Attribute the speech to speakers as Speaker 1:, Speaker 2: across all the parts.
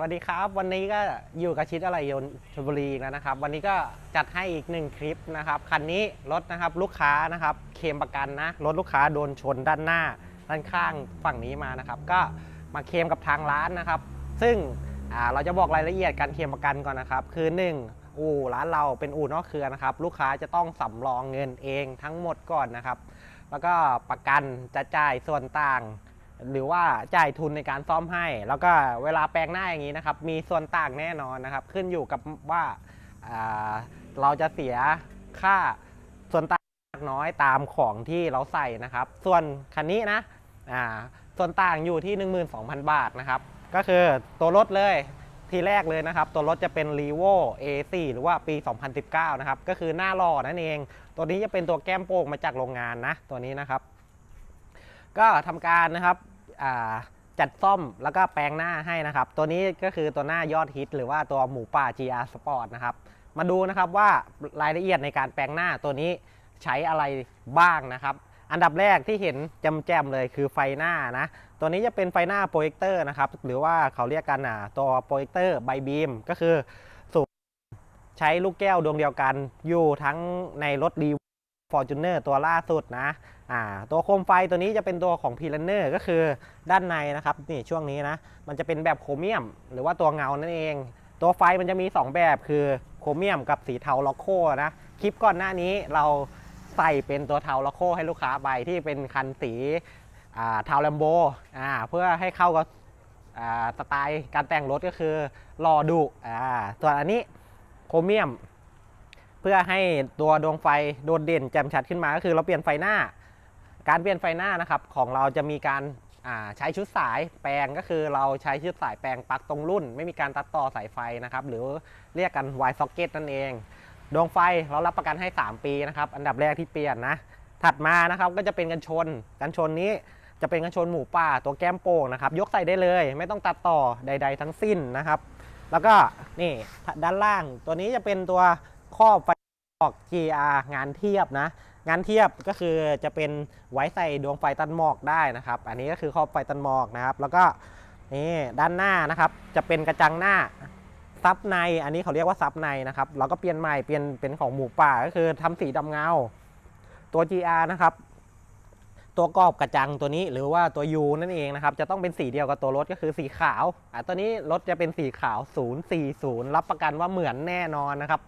Speaker 1: สวัสดีครับ วันนี้ก็อยู่กับชิดอะไรยนชลบุรีแล้วนะครับ วันนี้ก็จัดให้อีกหนึ่งคลิปนะครับคันนี้รถนะครับลูกค้านะครับเคมประกันนะรถลูกค้าโดนชนด้านหน้า ด้านข้างฝั่งนี้มานะครับ ก็มาเคมกับทางร้านนะครับ ซึ่งเราจะบอกรายละเอียดการเคมประกันก่อนนะครับ คือ 1 อู่ร้านเราเป็นอู่นอกเครือนะครับ ลูกค้าจะต้องสำรองเงินเองทั้งหมดก่อนนะครับ แล้วก็ประกันจะจ่ายส่วนต่าง หรือว่าจ่ายทุนในการซ่อมให้ แล้วก็เวลาแปลงหน้าอย่างนี้นะครับ มีส่วนต่างแน่นอนนะครับ ขึ้นอยู่กับว่าอ่าเราจะเสียค่าส่วนต่างมากน้อยตามของที่เราใส่นะครับ ส่วนคันนี้นะส่วนต่างอยู่ที่ 12,000 บาทนะครับ ก็คือตัวรถเลยทีแรกเลยนะครับ ตัวรถจะเป็น r e v o A4 หรือว่าปี 2019 นะครับ ก็คือหน้าหล่อนั่นเอง ตัวนี้จะเป็นตัวแก้มโป่งมาจากโรงงานนะ ตัวนี้นะครับ ก็ทำการนะครับจัดซ่อมแล้วก็แปลงหน้าให้นะครับ ตัวนี้ก็คือตัวหน้ายอดฮิต หรือว่าตัวหมูป่า GR Sport นะครับ มาดูนะครับว่ารายละเอียดในการแปลงหน้าตัวนี้ใช้อะไรบ้างนะครับ อันดับแรกที่เห็นจำแจมเลยคือไฟหน้านะ ตัวนี้จะเป็นไฟหน้าโปรเจคเตอร์นะครับ หรือว่าเขาเรียกกันอะตัวโปรเจคเตอร์ไบบีมก็คือสูบใช้ลูกแก้วดวงเดียวกันอยู่ทั้งในรถดี ฟอร์จูเนอร์ตัวล่าสุดนะอ่าตัวโคมไฟตัวนี้จะเป็นตัวของ p ี l เนอร์ก็คือด้านในนะครับนี่ช่วงนี้นะ มันจะเป็นแบบโครเมียม หรือว่าตัวเงานั่นเอง ตัวไฟมันจะมี 2 แบบคือโครเมียมกับสีเทาล็อกโคนะคลิปก่อนหน้านี้เราใส่เป็นตัวเทาล็อกโคให้ลูกค้าไปที่เป็นคันสีอ่าเทาแลมโบอ่าเพื่อให้เข้ากับอ่าสไตล์การแต่งรถก็คือรอดุอ่าส่วนอันนี้โครเมียม เพื่อให้ตัวดวงไฟโดดเด่นแจ่มชัดขึ้นมาก็คือเราเปลี่ยนไฟหน้า การเปลี่ยนไฟหน้านะครับของเราจะมีการใช้ชุดสายแปลงก็คือเราใช้ชุดสายแปลงปักตรงรุ่น ไม่มีการตัดต่อสายไฟนะครับ หรือเรียกกัน Y socket นั่นเอง ดวงไฟเรารับประกันให้ 3 ปีนะครับ อันดับแรกที่เปลี่ยนนะ ถัดมานะครับก็จะเป็นกันชน กันชนนี้จะเป็นกันชนหมูป่าตัวแก้มโป่งนะครับ ยกใส่ได้เลย ไม่ต้องตัดต่อใด ๆ ทั้งสิ้นนะครับ แล้วก็นี่ด้านล่างตัวนี้จะเป็นตัว ครอบไฟออก GR งานเทียบนะ งานเทียบก็คือจะเป็นไว้ใส่ดวงไฟตันหมอกได้นะครับ อันนี้ก็คือครอบไฟตันหมอกนะครับ แล้วก็นี่ด้านหน้านะครับ จะเป็นกระจังหน้าซับใน อันนี้เขาเรียกว่าซับในนะครับ เราก็เปลี่ยนใหม่เปลี่ยนเป็นของหมูป่าก็คือทำสีดำเงา ตัว GR นะครับ ตัวกรอบกระจังตัวนี้หรือว่าตัว U นั่นเองนะครับ จะต้องเป็นสีเดียวกับตัวรถก็คือสีขาว อะตัวนี้รถจะเป็นสีขาว 040 รับประกันว่าเหมือนแน่นอนนะครับ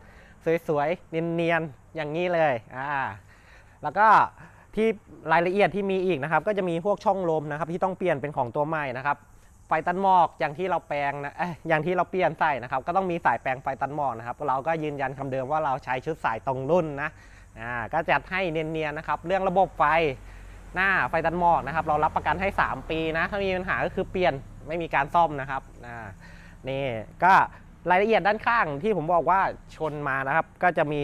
Speaker 1: สวยๆ เนียนๆ อย่างนี้เลยอ่าแล้วก็ที่รายละเอียดที่มีอีกนะครับ ก็จะมีพวกช่องลมนะครับ ที่ต้องเปลี่ยนเป็นของตัวใหม่นะครับไฟตันหมอกอย่างที่เราแปลงนะเอ้ยอย่างที่เราเปลี่ยนใส่นะครับ ก็ต้องมีสายแปลงไฟตันหมอกนะครับ เราก็ยืนยันคำเดิมว่าเราใช้ชุดสายตรงรุ่นนะอ่าก็จัดให้เนียนๆนะครับ เรื่องระบบไฟหน้าไฟตันหมอกนะครับ เรารับประกันให้ 3 ปีนะ ถ้ามีปัญหาก็คือเปลี่ยนไม่มีการซ่อมนะครับอ่านี่ก็ รายละเอียดด้านข้างที่ผมบอกว่าชนมานะครับ ก็จะมี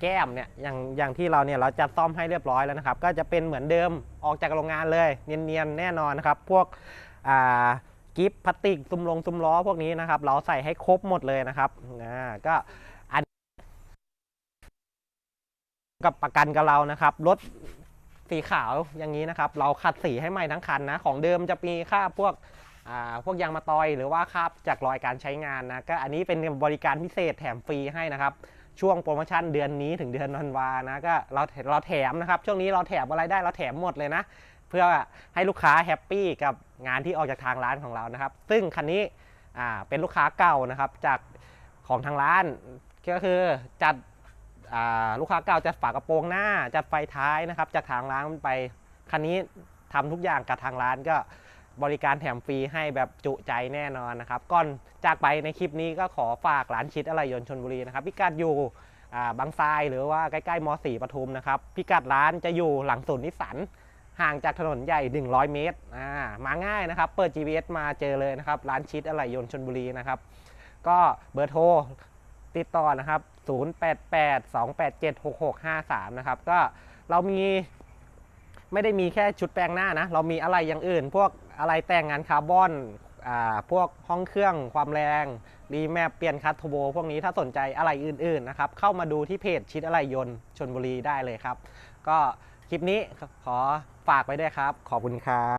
Speaker 1: แก้มเนี่ยอย่างอย่างที่เราเนี่ยเราจะซ่อมให้เรียบร้อยแล้วนะครับ ก็จะเป็นเหมือนเดิมออกจากโรงงานเลยเนียนๆแน่นอนนะครับ พวกอ่ากิฟพลาสติกซุ้มลงซุ้มล้อพวกนี้นะครับ เราใส่ให้ครบหมดเลยนะครับอ่าก็อันกับประกันกับเรานะครับรถสีขาวอย่างนี้นะครับ เราขัดสีให้ใหม่ทั้งคันนะ ของเดิมจะมีค่าพวก พวกยางมาตอยหรือว่าครับจากรอยการใช้งานนะก็อันนี้เป็นบริการพิเศษแถมฟรีให้นะครับช่วงโปรโมชั่นเดือนนี้ถึงเดือนธันวานะก็เราเราแถมนะครับ ช่วงนี้เราแถมอะไรได้เราแถมหมดเลยนะ เพื่อให้ลูกค้าแฮปปี้กับงานที่ออกจากทางร้านของเรานะครับ ซึ่งคันนี้เป็นลูกค้าเก่านะครับจากของทางร้าน ก็คือจัดลูกค้าเก่าจัดฝากระโปรงหน้าจัดไฟท้ายนะครับ จากทางร้านไปคันนี้ทำทุกอย่างกับทางร้านก็ บริการแถมฟรีให้แบบจุใจแน่นอนนะครับ ก่อนจากไปในคลิปนี้ก็ขอฝากร้านชิดอะไรยนชนบุรีนะครับพิกัดอยู่บางทรายหรือว่าใกล้ๆมสีปทุมนะครับพิกัดร้านจะอยู่หลังศูนย์นิสสันห่างจากถนนใหญ่ 100 เมตรอ่ามาง่ายนะครับ เปิด GPS มาเจอเลยนะครับ ร้านชิดอะไรยนชนบุรีนะครับ ก็เบอร์โทรติดต่อนะครับ 0882876653 นะครับ ก็เรามีไม่ได้มีแค่ชุดแปลงหน้านะ เรามีอะไรอย่างอื่น พวก อะไรแต่งงานคาร์บอนพวกห้องเครื่องความแรงรีแมปเปลี่ยนคัตโทโบพวกนี้ถ้าสนใจอะไรอื่นๆนะครับ เข้ามาดูที่เพจชิดอะไรยนต์ชนบุรีได้เลยครับ ก็คลิปนี้ขอฝากไว้ด้วยครับ ขอบคุณครับ